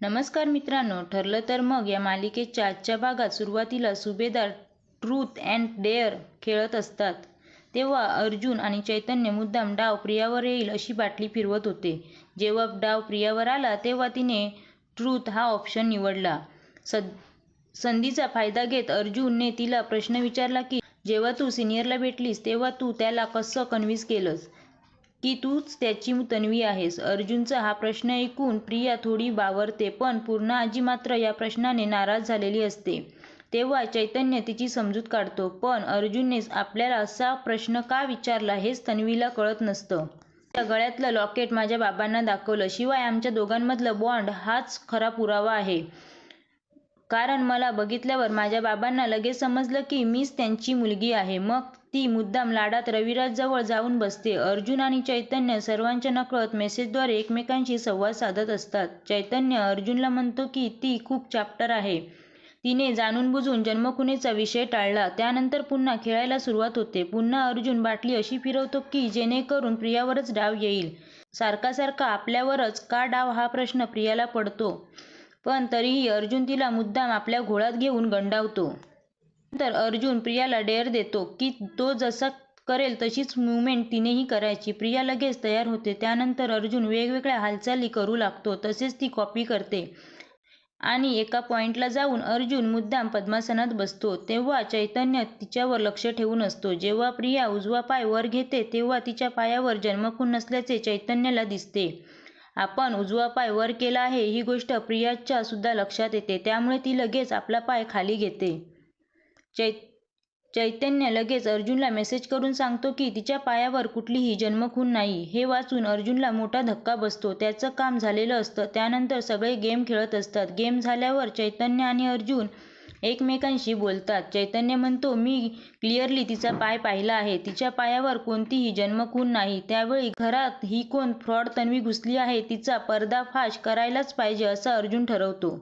नमस्कार मित्रांनो ठरलं तर मग या मालिकेच्या आजच्या भागात सुरुवातीला सुभेदार ट्रूथ अँड डेअर खेळत असतात. तेव्हा अर्जुन आणि चैतन्य मुद्दाम डाव प्रियावर येईल अशी बाटली फिरवत होते. जेव्हा डाव प्रियावर आला तेव्हा तिने ट्रूथ हा ऑप्शन निवडला. संधीचा फायदा घेत अर्जुनने तिला प्रश्न विचारला की जेव्हा तू सिनियरला भेटलीस तेव्हा तू त्याला कसं कन्व्हिन्स केलंस? की तूच त्याची तन्वी आहेस. अर्जुनचा हा प्रश्न ऐकून प्रिया थोडी बावरते पण पूर्णाआजी मात्र या प्रश्नाने नाराज झालेली असते. तेव्हा चैतन्य तिची समजूत काढतो पण अर्जुनने आपल्याला असा प्रश्न का विचारला हेच तन्वीला कळत नसतं. त्या गळ्यातलं लॉकेट माझ्या बाबांना दाखवलं. शिवाय आमच्या दोघांमधलं बॉन्ड हाच खरा पुरावा आहे. कारण मला बघितल्यावर माझ्या बाबांना लगेच समजलं की मीच त्यांची मुलगी आहे. मग ती मुद्दाम लाडात रविराजजवळ जाऊन बसते. अर्जुन आणि चैतन्य सर्वांच्या नकळत मेसेजद्वारे एकमेकांशी संवाद साधत असतात. चैतन्य अर्जुनला म्हणतो की ती खूप चॅप्टर आहे. तिने जाणून बुजून जन्मखुनेचा विषय टाळला. त्यानंतर पुन्हा खेळायला सुरुवात होते. पुन्हा अर्जुन बाटली अशी फिरवतो की जेणेकरून प्रियावरच डाव येईल. सारखा सारखा आपल्यावरच का डाव हा प्रश्न प्रियाला पडतो. पण तरीही अर्जुन तिला मुद्दाम आपल्या घोळात घेऊन गंडावतो. नंतर अर्जुन प्रियाला डेअर देतो की तो जसा करेल तशीच मुवमेंट तिनेही करायची. प्रिया लगेच तयार होते. त्यानंतर अर्जुन वेगवेगळ्या हालचाली करू लागतो. तसेच ती कॉपी करते. आणि एका पॉइंटला जाऊन अर्जुन मुद्दाम पद्मासनात बसतो. तेव्हा चैतन्य तिच्यावर लक्ष ठेवून असतो. जेव्हा प्रिया उजवा पाय वर घेते तेव्हा तिच्या पायावर जन्मकून नसल्याचे चैतन्याला दिसते. आपण उजवा पाय वर केला आहे ही गोष्ट प्रियाच्या सुद्धा लक्षात येते. त्यामुळे ती लगेच आपला पाय खाली घेते. चै चैतन्य लगेच अर्जुनला मेसेज करून सांगतो की तिच्या पायावर कुठलीही जन्मखून नाही हे वाचून अर्जुनला मोठा धक्का बसतो. त्याचं काम झालेलं असतं. त्यानंतर सगळे गेम खेळत असतात. गेम झाल्यावर चैतन्य आणि अर्जुन एकमेकांशी बोलतात. चैतन्य म्हणतो मी क्लिअरली तिचा पाय पाहिला आहे. तिच्या पायावर कोणतीही जन्मकून नाही. त्यावेळी घरात ही कोण फ्रॉड तन्वी घुसली आहे तिचा पर्दाफाश करायलाच पाहिजे असं अर्जुन ठरवतो.